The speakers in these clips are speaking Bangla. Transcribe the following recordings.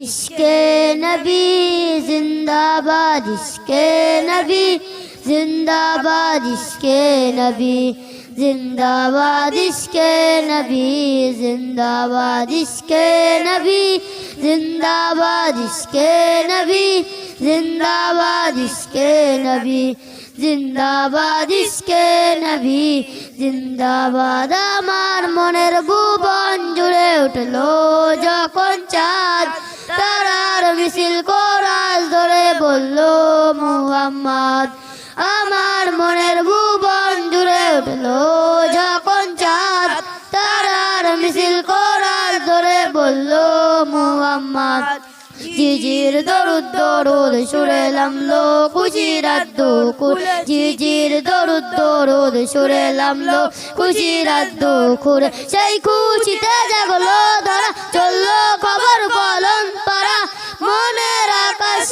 इसके नबी जिंदाबाद इसके नबी जिंदाबाद इसके नबी जिंदाबाद इसके नबी जिंदाबाद इसके नबी जिंदाबाद इसके नबी जिंदाबाद इसके नबी জিন্দাবাদ ইসকে নবী জিন্দাবাদ আমার মনের ভুবন জুড়ে উঠল যখন চাঁদ মিছিল কোরাস ধরে বলল, মুহাম্মদ, আমার মনের ভুবন জুড়ে উঠল। যখন চাঁদ তারার মিছিল কোরাস ধরে বলল, মুহাম্মদ, জিজির দরুদ দরুদ সুরে লামলো, খুশিরাত দুকুর জিজির দরুদ দরুদ সুরে লামলো, খুশিরাত দুকুর সেই খুশিতে জাগলো ধরা চলল খবর বলন পারা মনের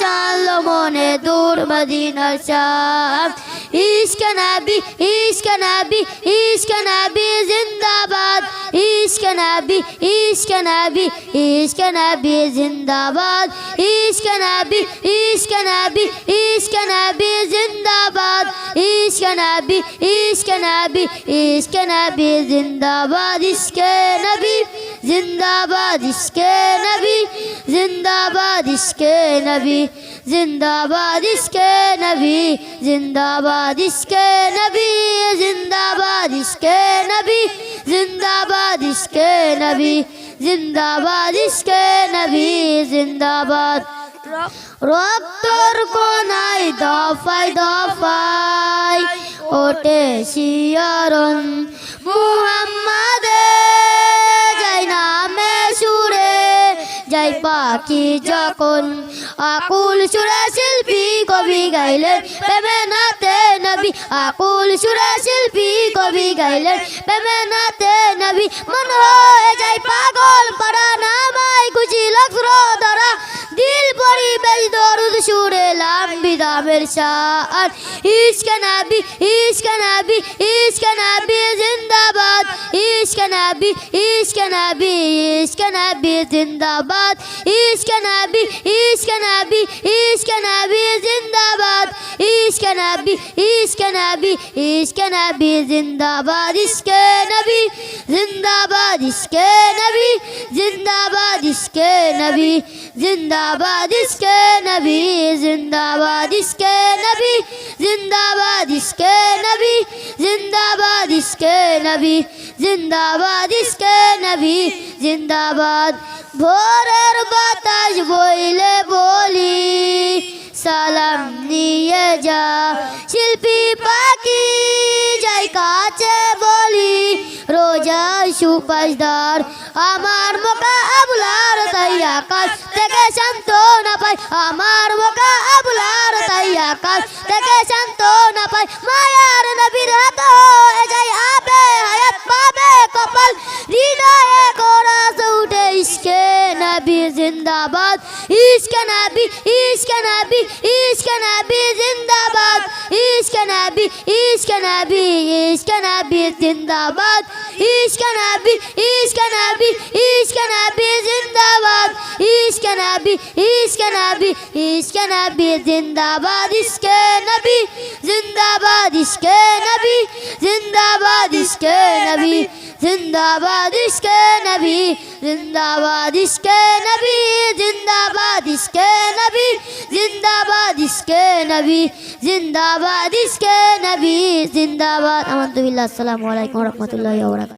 maşallah mone dur Medine'l Şam. İşke Nebi, İşke Nebi, İşke Nebi zindabad. İşke Nebi, İşke Nebi, İşke Nebi zindabad. İşke Nebi, İşke Nebi, İşke Nebi zindabad. İşke Nebi, İşke Nebi, İşke Nebi zindabad. İşke जिंदाबाद इसके नबी जिंदाबाद इसके नबी जिंदाबाद इसके नबी जिंदाबाद इसके नबी जिंदाबाद इसके नबी जिंदाबाद इसके नबी जिंदाबाद इसके नबी जिंदाबाद রক্তর কোনায় দফায় দফায় ওঠে শিয়রণ মুহা যাই পাখি যখন আকুল সুরে শিল্পী কবি গাইলেন প্রেমে নাতে নবী। আকুল সুরে শিল্পী কবি গাইলেন প্রেমে নাতে নবী। মন হয়ে যাই পাগল পাড়া perişan İşken abi, işken abi, işken abi zindabad. İşken abi, işken abi, işken abi zindabad. İşken abi, işken abi, işken abi zindabad নবী ইশক নবী ইশক নবী জিন্দাবাদ ইশক নবী জিন্দাবাদ ইশক নবী জিন্দাবাদ ইশক নবী জিন্দাবাদ ইশক নবী জিন্দাবাদ ইশক নবী জিন্দাবাদ ইশক নবী জিন্দাবাদ ইশক নবী জিন্দাবাদ ইশক নবী জিন্দাবাদ ভোরের বাতাস কাছে বলি, রোজা সুপাসদার। আমার মোকা আবুলার তাই আকাশ থেকে শান্ত না পাই। আমার মোকা আবুলার তাই আকাশ থেকে শান্ত না পাই। মায়ার নবীর হাত İskan abi, İskan abi, İskan abi zindabad. İskan abi, İskan abi, İskan abi zindabad. İskan abi, İskan abi, İskan abi zindabad. ইশকে নবী ইশকে নবী ইশকে নবী জিন্দাবাদ ইশকে নবী জিন্দাবাদ ইশকে নবী জিন্দাবাদ ইশকে নবী জিন্দাবাদ ইশকে নবী জিন্দাবাদ ইশকে নবী জিন্দাবাদ ইশকে নবী জিন্দাবাদ ইশকে নবী জিন্দাবাদ ইশকে নবী জিন্দাবাদ আলহামদুলিল্লাহ আসসালামু আলাইকুম রহমতুল্লাহ